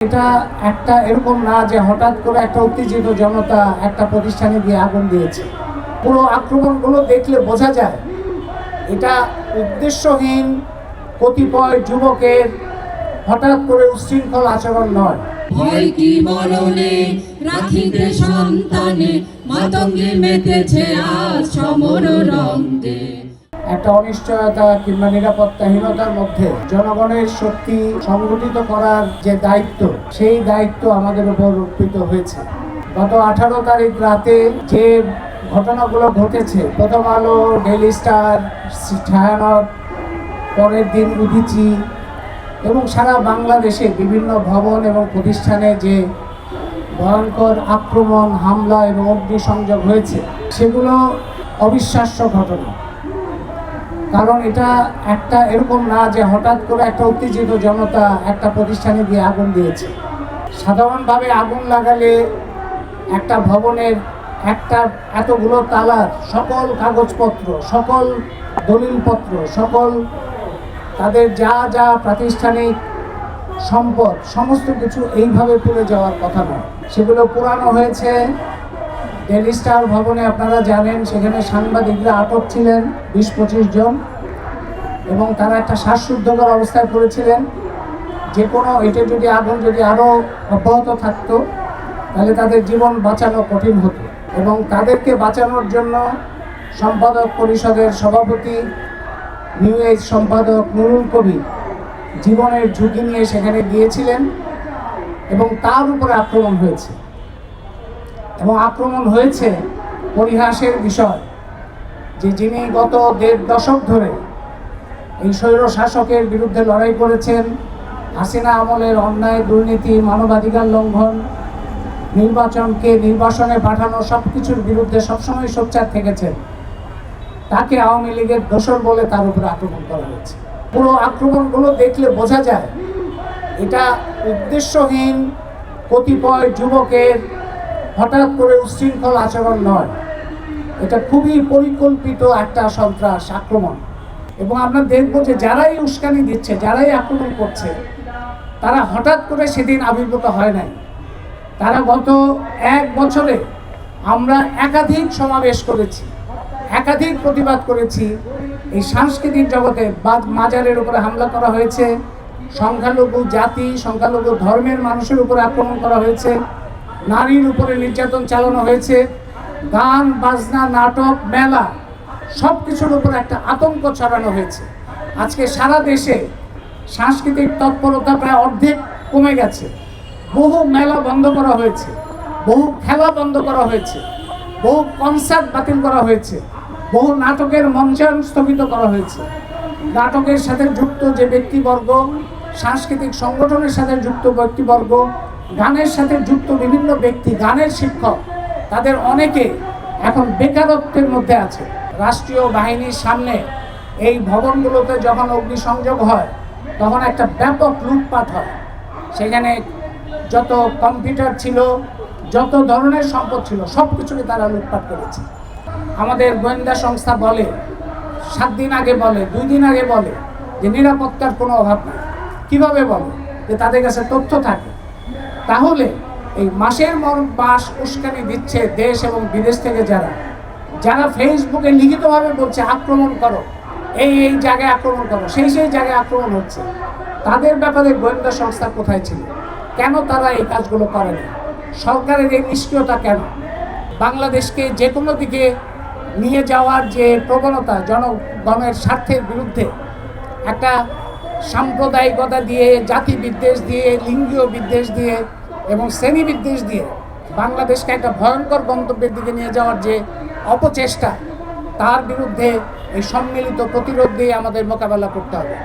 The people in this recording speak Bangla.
এটা একটা এরকম না যে হঠাৎ করে একটা উত্তেজিত জনতা একটা প্রতিষ্ঠানে গিয়ে আগুন দিয়েছে। পুরো আক্রমণগুলো দেখলে বোঝা যায়, এটা উদ্দেশ্যহীন কতিপয় যুবকের হঠাৎ করে উচ্ছৃঙ্খল আচরণ নয়। ভয় কি মরণে রাখিতে সন্তানে, মাতঙ্গে মেতেছে আজ সমর রঙ্গে একটা অনিশ্চয়তা কিংবা নিরাপত্তাহীনতার মধ্যে জনগণের শক্তি সংগঠিত করার যে দায়িত্ব, সেই দায়িত্ব আমাদের উপর অর্পিত হয়েছে। গত আঠারো তারিখ রাতে যে ঘটনাগুলো ঘটেছে, প্রথম আলো ডেইলি স্টার ছায়ানট, পরের দিন উদিচি এবং সারা বাংলাদেশে বিভিন্ন ভবন এবং প্রতিষ্ঠানে যে ভয়ঙ্কর আক্রমণ, হামলা এবং অগ্নিসংযোগ হয়েছে, সেগুলো অবিশ্বাস্য ঘটনা। কারণ এটা একটা এরকম না যে হঠাৎ করে একটা উত্তেজিত জনতা একটা প্রতিষ্ঠানে গিয়ে আগুন দিয়েছে। সাধারণভাবে আগুন লাগালে একটা ভবনের একটা এতগুলো তালার সকল কাগজপত্র, সকল দলিলপত্র, সকল তাদের যা যা প্রাতিষ্ঠানিক সম্পদ, সমস্ত কিছু এইভাবে পুড়ে যাওয়ার কথা নয়। সেগুলো পুরানো হয়েছে। ডেলি স্টার ভবনে আপনারা জানেন, সেখানে সাংবাদিকরা আটক ছিলেন, বিশ পঁচিশ জন, এবং তারা একটা শ্বাসরুদ্ধকর অবস্থায় পড়েছিলেন। যে কোনো এটা যদি আগুন যদি আরও অব্যাহত থাকতো, তাহলে তাদের জীবন বাঁচানো কঠিন হতো। এবং তাদেরকে বাঁচানোর জন্য সম্পাদক পরিষদের সভাপতি, নিউ এজ সম্পাদক নুরুল কবি জীবনের ঝুঁকি নিয়ে সেখানে গিয়েছিলেন এবং তার উপরে আক্রমণ হয়েছে। এবং আক্রমণ হয়েছে পরিহাসের বিষয়, যে যিনি গত দেড় দশক ধরে এই স্বৈর শাসকের বিরুদ্ধে লড়াই করেছেন, হাসিনা আমলের অন্যায়, দুর্নীতি, মানবাধিকার লঙ্ঘন, নির্বাচনকে নির্বাসনে পাঠানো সব কিছুর বিরুদ্ধে সবসময় সোচ্চার থেকেছেন। তাকে আওয়ামী লীগের দোষর বলে তার উপরে আক্রমণ করা হয়েছে। পুরো আক্রমণগুলো দেখলে বোঝা যায়, এটা উদ্দেশ্যহীন কতিপয় যুবকের হঠাৎ করে উচ্ছৃঙ্খল আচরণ নয়। এটা খুবই পরিকল্পিত একটা সন্ত্রাস আক্রমণ। এবং আমরা দেখব যে যারাই উস্কানি দিচ্ছে, যারাই আক্রমণ করছে, তারা হঠাৎ করে সেদিন আবির্ভূত হয় নাই। তারা গত এক বছরে আমরা একাধিক সমাবেশ করেছি, একাধিক প্রতিবাদ করেছি। এই সাংস্কৃতিক জগতে মাজারের উপরে হামলা করা হয়েছে, সংখ্যালঘু জাতি, সংখ্যালঘু ধর্মের মানুষের উপরে আক্রমণ করা হয়েছে। নারীর উপরে নির্যাতন চালানো হয়েছে। গান, বাজনা, নাটক, মেলা সব কিছুর উপর একটা আতঙ্ক ছড়ানো হয়েছে। আজকে সারা দেশে সাংস্কৃতিক তৎপরতা প্রায় অর্ধেক কমে গেছে। বহু মেলা বন্ধ করা হয়েছে। বহু খেলা বন্ধ করা হয়েছে। বহু কনসার্ট বাতিল করা হয়েছে। বহু নাটকের মঞ্চায়ন স্থগিত করা হয়েছে। নাটকের সাথে যুক্ত যে ব্যক্তিবর্গ, সাংস্কৃতিক সংগঠনের সাথে যুক্ত ব্যক্তিবর্গ গানের সাথে যুক্ত বিভিন্ন ব্যক্তি, গানের শিক্ষক, তাদের অনেকে এখন বেকারত্বের মধ্যে আছে। রাষ্ট্রীয় বাহিনীর সামনে এই ভবনগুলোতে যখন অগ্নিসংযোগ হয়, তখন একটা ব্যাপক লুটপাট হয়। সেখানে যত কম্পিউটার ছিল, যত ধরনের সম্পদ ছিল সব কিছুকে তারা লুটপাট করেছে। আমাদের গোয়েন্দা সংস্থা বলে, সাত দিন আগে বলে, দুই দিন আগে বলে যে নিরাপত্তার কোনো অভাব নেই। কীভাবে বলে? যে তাদের কাছে তথ্য থাকে। তাহলে এই মাসের মর মাস উস্কানি দিচ্ছে দেশ এবং বিদেশ থেকে যারা যারা ফেসবুকে লিখিতভাবে বলছে আক্রমণ করো, এই এই জায়গায় আক্রমণ করো, সেই সেই জায়গায় আক্রমণ হচ্ছে। তাদের ব্যাপারে গোয়েন্দা সংস্থা কোথায় ছিল? কেন তারা এই কাজগুলো করেনি সরকারের এই নিষ্ক্রিয়তা কেন? বাংলাদেশকে যে কোনো দিকে নিয়ে যাওয়ার যে প্রবণতা জনগণের স্বার্থের বিরুদ্ধে একটা সাম্প্রদায়িকতা দিয়ে, জাতি বিদ্বেষ দিয়ে, লিঙ্গীয় বিদ্বেষ দিয়ে এবং শ্রেণি বিদ্বেষ দিয়ে বাংলাদেশকে একটা ভয়ঙ্কর গন্তব্যের দিকে নিয়ে যাওয়ার যে অপচেষ্টা, তার বিরুদ্ধে এই সম্মিলিত প্রতিরোধ দিয়ে আমাদের মোকাবেলা করতে হবে।